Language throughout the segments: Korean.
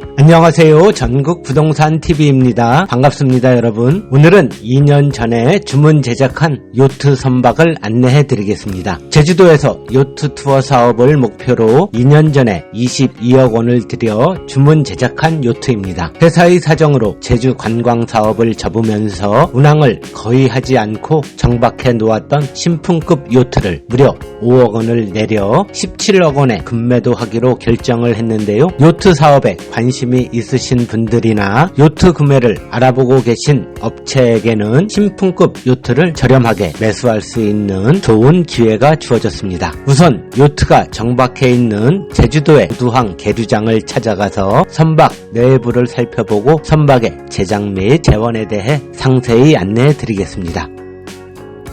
안녕하세요. 전국 부동산 TV입니다. 반갑습니다, 여러분. 오늘은 2년 전에 주문 제작한 요트 선박을 안내해 드리겠습니다. 제주도에서 요트 투어 사업을 목표로 2년 전에 22억 원을 들여 주문 제작한 요트입니다. 회사의 사정으로 제주 관광 사업을 접으면서 운항을 거의 하지 않고 정박해 놓았던 신품급 요트를 무려 5억 원을 내려 17억 원에 급매도하기로 결정을 했는데요. 요트 사업에 관 심이 있으신 분들이나 요트 구매를 알아보고 계신 업체에게는 신품급 요트를 저렴하게 매수할 수 있는 좋은 기회가 주어졌습니다. 우선 요트가 정박해 있는 제주도의 우두항 계류장을 찾아가서 선박 내부를 살펴보고 선박의 제작 및 재원에 대해 상세히 안내해 드리겠습니다.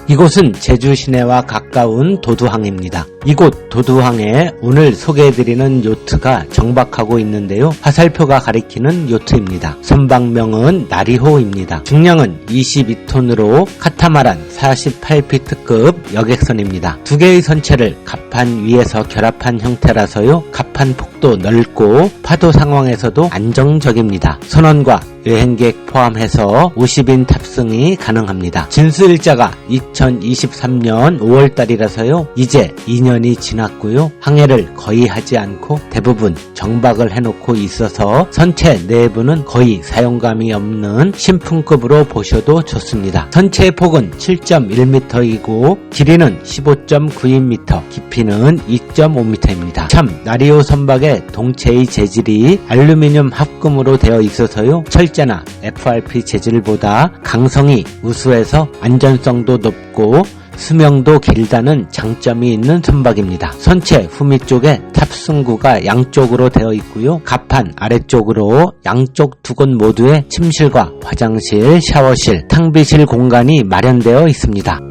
이곳은 제주 시내와 가까운 도두항입니다. 이곳 도두항에 오늘 소개해드리는 요트가 정박하고 있는데요. 화살표가 가리키는 요트입니다. 선박명은 나리호입니다. 중량은 22톤으로 카타마란 48피트급 여객선입니다. 두 개의 선체를 갑판 위에서 결합한 형태라서요. 갑판 폭도 넓고 파도 상황에서도 안정적입니다. 선원과 여행객 포함해서 50인 탑승이 가능합니다. 진수 일자가 2023년 5월달이라서요. 이제 2년 이 지났고요. 항해를 거의 하지 않고 대부분 정박을 해놓고 있어서 선체 내부는 거의 사용감이 없는 신품급으로 보셔도 좋습니다. 선체의 폭은 7.1m이고 길이는 15.92m, 깊이는 2.5m입니다. 참 나리오 선박의 동체의 재질이 알루미늄 합금으로 되어 있어서요. 철제나 FRP 재질보다 강성이 우수해서 안전성도 높고 수명도 길다는 장점이 있는 선박입니다. 선체 후미 쪽에 탑승구가 양쪽으로 되어 있고요. 갑판 아래쪽으로 양쪽 두 곳 모두에 침실과 화장실, 샤워실, 탕비실 공간이 마련되어 있습니다.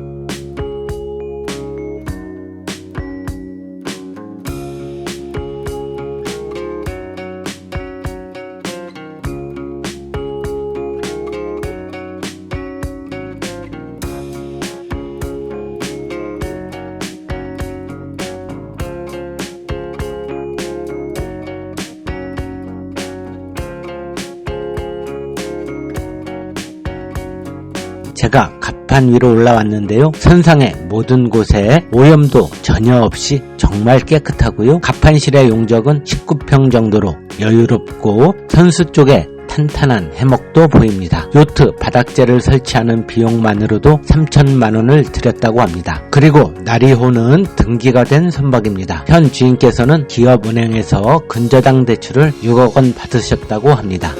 갑판 위로 올라왔는데요. 선상의 모든 곳에 오염도 전혀 없이 정말 깨끗하고요. 갑판실의 용적은 19평 정도로 여유롭고 선수 쪽에 탄탄한 해먹도 보입니다. 요트 바닥재를 설치하는 비용만으로도 3천만 원을 들였다고 합니다. 그리고 나리호는 등기가 된 선박입니다. 현 주인께서는 기업은행에서 근저당 대출을 6억 원 받으셨다고 합니다.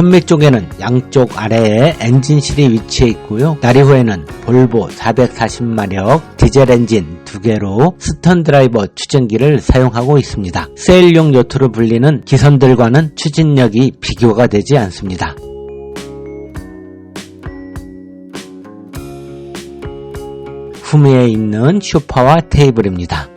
선미 쪽에는 양쪽 아래에 엔진실이 위치해 있고요. 나리호에는 볼보 440마력 디젤 엔진 두 개로 스턴 드라이버 추진기를 사용하고 있습니다. 세일용 요트로 불리는 기선들과는 추진력이 비교가 되지 않습니다. 후미에 있는 쇼파와 테이블입니다.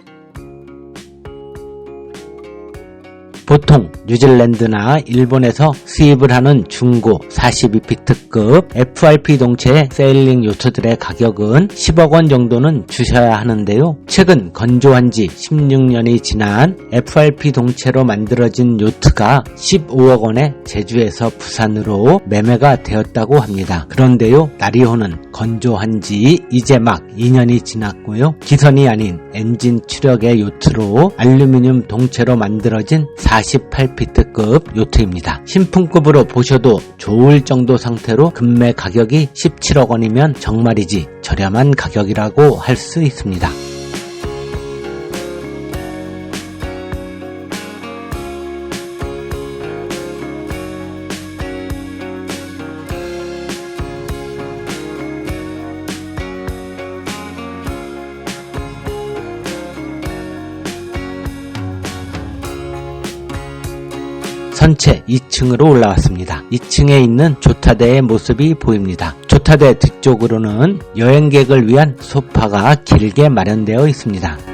보통 뉴질랜드나 일본에서 수입을 하는 중고 42피트급 FRP 동체의 세일링 요트들의 가격은 10억 원 정도는 주셔야 하는데요. 최근 건조한 지 16년이 지난 FRP 동체로 만들어진 요트가 15억 원에 제주에서 부산으로 매매가 되었다고 합니다. 그런데요, 나리호는 건조한 지 이제 막 2년이 지났고요. 기선이 아닌 엔진 추력의 요트로 알루미늄 동체로 만들어진 48피트급 요트입니다. 신품급으로 보셔도 좋을 정도 상태로 금매 가격이 17억 원이면 정말이지 저렴한 가격이라고 할 수 있습니다. 선체 2층으로 올라왔습니다. 2층에 있는 조타대의 모습이 보입니다. 조타대 뒤쪽으로는 여행객을 위한 소파가 길게 마련되어 있습니다.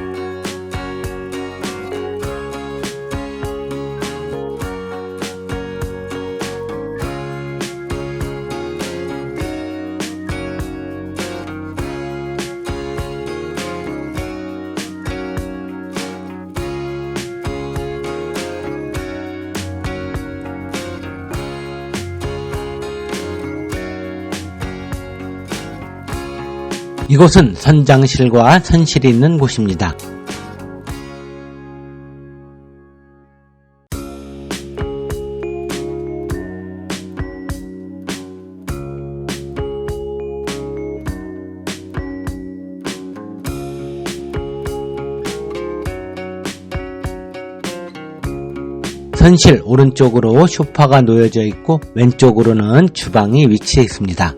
이곳은 선장실과 선실이 있는 곳입니다. 선실 오른쪽으로 소파가 놓여져 있고 왼쪽으로는 주방이 위치해 있습니다.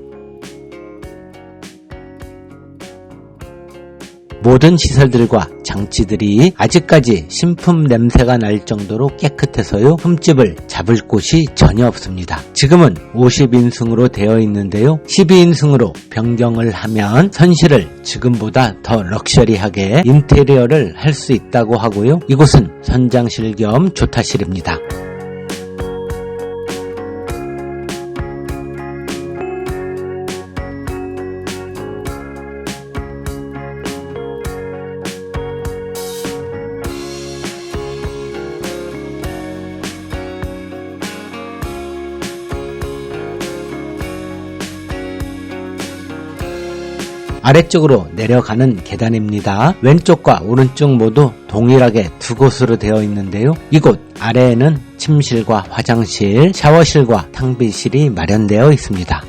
모든 시설들과 장치들이 아직까지 신품 냄새가 날 정도로 깨끗해서요. 흠집을 잡을 곳이 전혀 없습니다. 지금은 50인승으로 되어 있는데요. 12인승으로 변경을 하면 선실을 지금보다 더 럭셔리하게 인테리어를 할 수 있다고 하고요. 이곳은 선장실 겸 조타실입니다. 아래쪽으로 내려가는 계단입니다. 왼쪽과 오른쪽 모두 동일하게 두 곳으로 되어 있는데요. 이곳 아래에는 침실과 화장실, 샤워실과 탕비실이 마련되어 있습니다.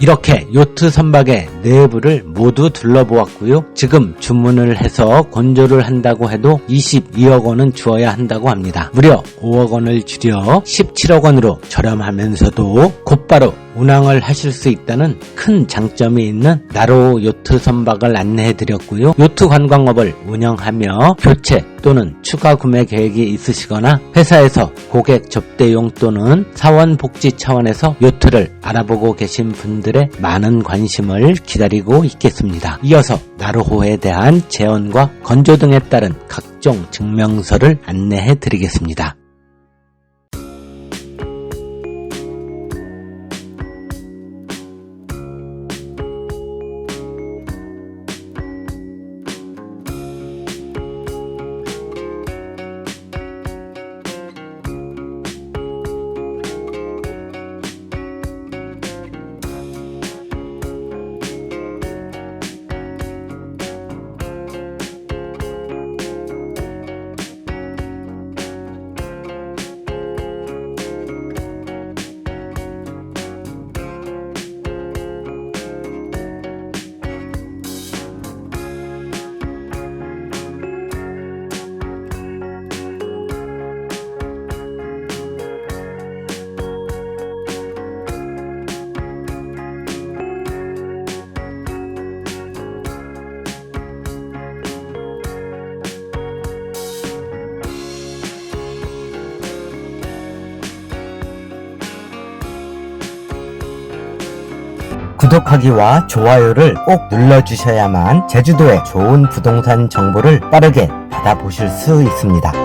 이렇게 요트 선박의 내부를 모두 둘러보았고요. 지금 주문을 해서 건조를 한다고 해도 22억 원은 주어야 한다고 합니다. 무려 5억 원을 줄여 17억 원으로 저렴하면서도 곧바로 운항을 하실 수 있다는 큰 장점이 있는 나로 요트 선박을 안내해 드렸고요. 요트 관광업을 운영하며 교체 또는 추가 구매 계획이 있으시거나 회사에서 고객 접대용 또는 사원 복지 차원에서 요트를 알아보고 계신 분들의 많은 관심을 기다리고 있겠습니다. 이어서 나로호에 대한 재원과 건조 등에 따른 각종 증명서를 안내해 드리겠습니다. 구독하기와 좋아요를 꼭 눌러주셔야만 제주도의 좋은 부동산 정보를 빠르게 받아보실 수 있습니다.